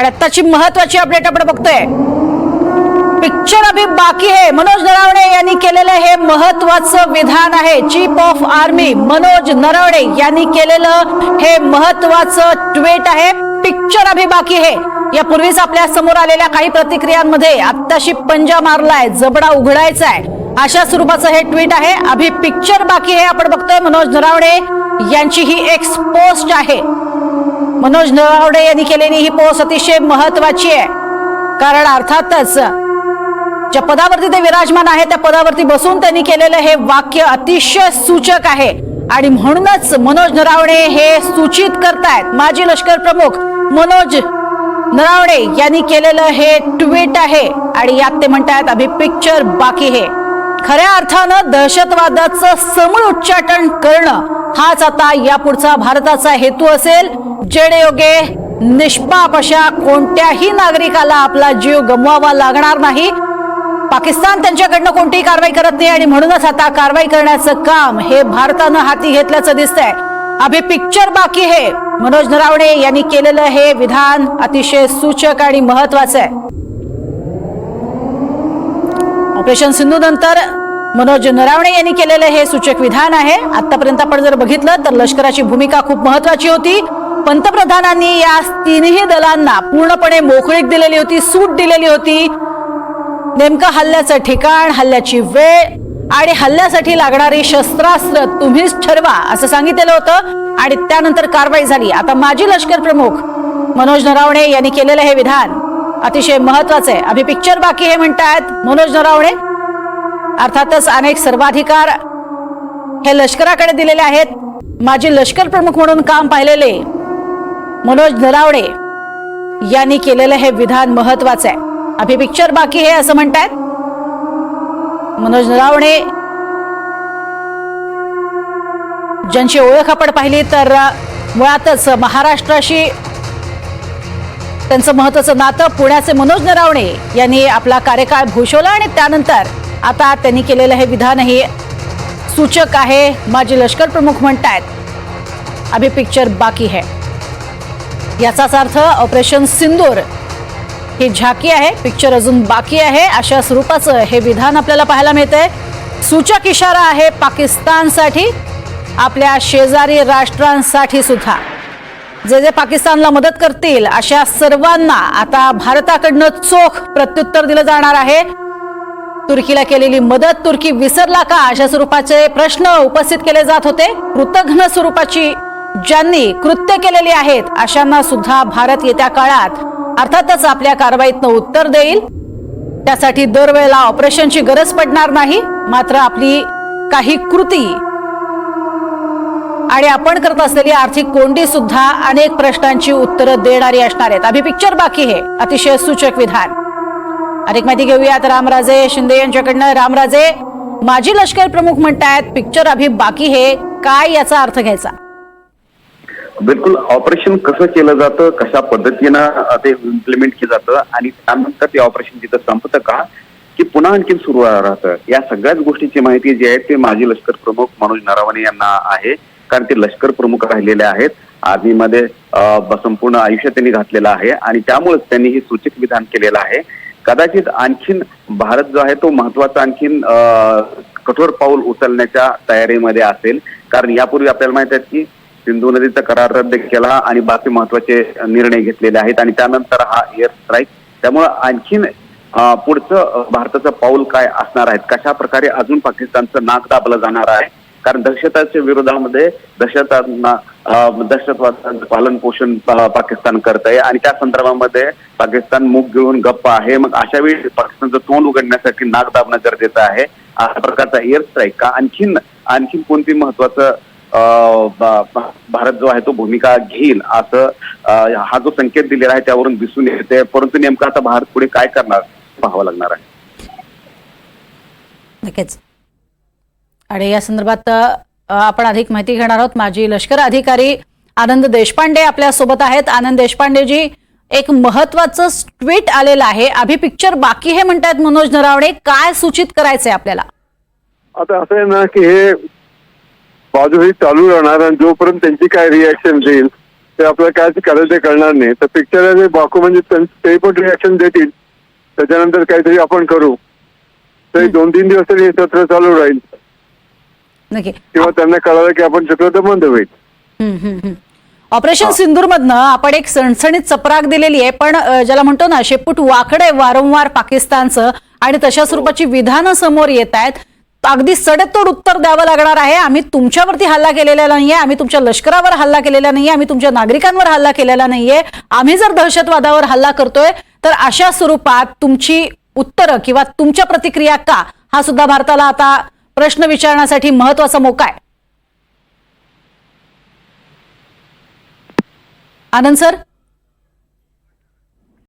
आणि आत्ताची महत्वाची अपडेट आपण बघतोय. पिक्चर अभी बाकी है मनोज नरवणे यांनी केलेलं हे महत्वाचं विधान आहे. Chief of army Manoj Naravane यांनी केलेलं हे महत्वाचं ट्विट आहे. पिक्चर अभी बाकी है यापूर्वीच आपल्यासमोर आलेल्या काही प्रतिक्रियांमध्ये आत्ताशी पंजा मारलाय जबडा उघडायचा आहे अशा स्वरूपाचं हे ट्विट आहे. अभी पिक्चर बाकी हे आपण बघतोय मनोज नरावणे यांची ही एक्स पोस्ट आहे. मनोज नळावडे यांनी केलेली ही पोस्ट अतिशय महत्वाची आहे. कारण अर्थातच ज्या पदावरती ते विराजमान आहे त्या पदावरती बसून त्यांनी केलेलं हे वाक्य अतिशय सूचक आहे. आणि म्हणूनच मनोज नरावडे हे सूचित करतायत. माजी लष्कर प्रमुख मनोज नरावडे यांनी केलेलं हे ट्विट आहे. आणि यात ते म्हणतायत अभि पिक्चर बाकी हे. खऱ्या अर्थानं दहशतवादाचं समूळ उच्चाटन करणं हाच आता यापुढचा भारताचा हेतू असेल. जेणेयोगे निष्पाप अशा कोणत्याही नागरिकाला आपला जीव गमवावा लागणार नाही. पाकिस्तान त्यांच्याकडनं कोणतीही कारवाई करत नाही आणि म्हणूनच आता कारवाई करण्याचं काम हे भारतानं हाती घेतल्याचं दिसतंय. अभि पिक्चर बाकी हे मनोज नरावणे यांनी केलेलं हे विधान अतिशय सूचक आणि महत्वाचं आहे. ऑपरेशन सिंधू नंतर मनोज नरावणे यांनी केलेलं हे सूचक विधान आहे. आतापर्यंत आपण जर बघितलं तर लष्कराची भूमिका खूप महत्वाची होती. पंतप्रधानांनी या तिन्ही दलांना पूर्णपणे मोकळीक दिलेली होती सूट दिलेली होती. नेमकं हल्ल्याचं ठिकाण हल्ल्याची वेळ आणि हल्ल्यासाठी लागणारी शस्त्रास्त्र तुम्हीच ठरवा असं सांगितलेलं होतं आणि त्यानंतर कारवाई झाली. आता माजी लष्कर प्रमुख मनोज नरावणे यांनी केलेलं हे विधान अतिशय महत्वाचं. आहे अभि पिक्चर बाकी हे म्हणतायत. मनोज नरावणे. अर्थातच अनेक सर्वाधिकार हे लष्कराकडे दिलेले आहेत. माजी लष्कर प्रमुख म्हणून काम पाहिलेले मनोज नरावणे यांनी केलेलं हे विधान महत्वाचं. आहे अभि पिक्चर बाकी हे असं म्हणतायत. मनोज नरावणे ज्यांची ओळख आपण पाहिली तर मुळातच महाराष्ट्राशी त्यांचं महत्वाचं नातं पुण्याचे मनोज नरावणे यांनी आपला कार्यकाळ भूषवला आणि त्यानंतर आता त्यांनी केलेलं हे विधानही सूचक आहे. माजी लष्कर प्रमुख म्हणतायत अभि पिक्चर बाकी है. याचाच अर्थ ऑपरेशन सिंदूर ही झाकी आहे पिक्चर अजून बाकी आहे. अशा स्वरूपाचं हे विधान आपल्याला पाहायला मिळतंय. सूचक इशारा आहे पाकिस्तानसाठी आपल्या शेजारी राष्ट्रांसाठी सुद्धा. जे जे पाकिस्तानला मदत करतील अशा सर्वांना आता भारताकडनं चोख प्रत्युत्तर दिलं जाणार आहे. तुर्कीला केलेली मदत तुर्की विसरला का? अशा स्वरूपाचे प्रश्न उपस्थित केले जात होते. कृतघ्न स्वरूपाची ज्यांनी कृत्य केलेली आहेत अशांना सुद्धा भारत येत्या काळात अर्थातच आपल्या कारवाईतनं उत्तर देईल. त्यासाठी दरवेळेला ऑपरेशनची गरज पडणार नाही. मात्र आपली काही कृती आणि आपण करत असलेली आर्थिक कोंडी सुद्धा अनेक प्रश्नांची उत्तरं देणारी असणार आहेत. अभि पिक्चर बाकी हे अतिशय सूचक विधान. अधिक माहिती घेऊयात रामराजे शिंदे यांच्याकडनं. रामराजे माजी लष्कर प्रमुख म्हणतायत पिक्चर अभि बाकी हे काय याचा अर्थ घ्यायचा? बिलकुल ऑपरेशन कसं केलं जातं कशा पद्धतीनं ते इम्प्लिमेंट केलं जातं आणि त्यानंतर ते ऑपरेशन तिथं संपतं का की पुन्हा आणखीन सुरू राहतं. या सगळ्याच गोष्टीची माहिती जी आहे ते माजी लष्कर प्रमुख मनोज नरावणे यांना आहे. कारण ते लष्कर प्रमुख राहिलेले आहेत. आर्मीमध्ये संपूर्ण आयुष्य त्यांनी घातलेलं आहे आणि त्यामुळेच त्यांनी हे सूचित विधान केलेलं आहे. कदाचित आणखीन भारत जो आहे तो महत्त्वाचा आणखीन कठोर पाऊल उचलण्याच्या तयारीमध्ये असेल. कारण यापूर्वी आपल्याला माहीत आहे की सिंधू नदीचा करार रद्द केला आणि बाकी महत्त्वाचे निर्णय घेतलेले आहेत आणि त्यानंतर हा एअर स्ट्राईक त्यामुळं आणखीन पुढचं भारताचं पाऊल काय असणार आहे कशा प्रकारे अजून पाकिस्तानचं नाक दाबलं जाणार आहे? कारण दहशताच्या विरोधामध्ये दहशतांना दहशतवादाचं पालन पोषण पाकिस्तान करत आहे. आणि त्या संदर्भामध्ये पाकिस्तान मुख गिळून गप्प आहे. मग अशा वेळी पाकिस्तानचं तोंड उघडण्यासाठी नाक दाबणं गरजेचं आहे. अशा प्रकारचा एअर स्ट्राईक का? आणखीन आणखीन कोणती महत्वाचं भारत जो आहे तो भूमिका घेईल असं हा जो संकेत दिलेला आहे त्यावरून दिसून येते. परंतु नेमकं आता भारत पुढे काय करणार पाहावं लागणार आहे. नक्कीच. आणि या संदर्भात आपण अधिक माहिती घेणार आहोत. माजी लष्कर अधिकारी आनंद देशपांडे आपल्यासोबत आहेत. आनंद देशपांडेजी एक महत्वाचं ट्विट आलेलं आहे. अभि पिक्चर बाकी हे म्हणतात मनोज नरावणे. काय सूचित करायचंय आपल्याला? आता असं आहे ना की हे बाजू ही चालू राहणार आणि जोपर्यंत त्यांची काय रिॲक्शन देईल ते आपल्याला काय करायचं ते कळणार नाही. तर पिक्चर बाकू म्हणजे ते पण रिॲक्शन देतील. त्याच्यानंतर काहीतरी आपण करू. तर दोन तीन दिवस तरी हे सत्र चालू राहील. नक्की. किंवा त्यांना कळालं की आपण चुकलं तर बंद होईल. ऑपरेशन सिंदूर मधनं आपण एक सणसणीत चपराक दिलेली आहे पण ज्याला म्हणतो ना शेपूट वाकडे वारंवार पाकिस्तानचं आणि तशा स्वरूपाची विधानं समोर येत आहेत. अगदी सडेतोड उत्तर द्यावं लागणार आहे. आम्ही तुमच्यावरती हल्ला केलेला नाहीये. आम्ही तुमच्या लष्करावर हल्ला केलेला नाहीये. आम्ही तुमच्या नागरिकांवर हल्ला केलेला नाहीये. आम्ही जर दहशतवादावर हल्ला करतोय तर अशा स्वरूपात तुमची उत्तरं किंवा तुमच्या प्रतिक्रिया का? हा सुद्धा भारताला आता प्रश्न विचारण्यासाठी महत्त्वाचा मोका आहे आनंद सर?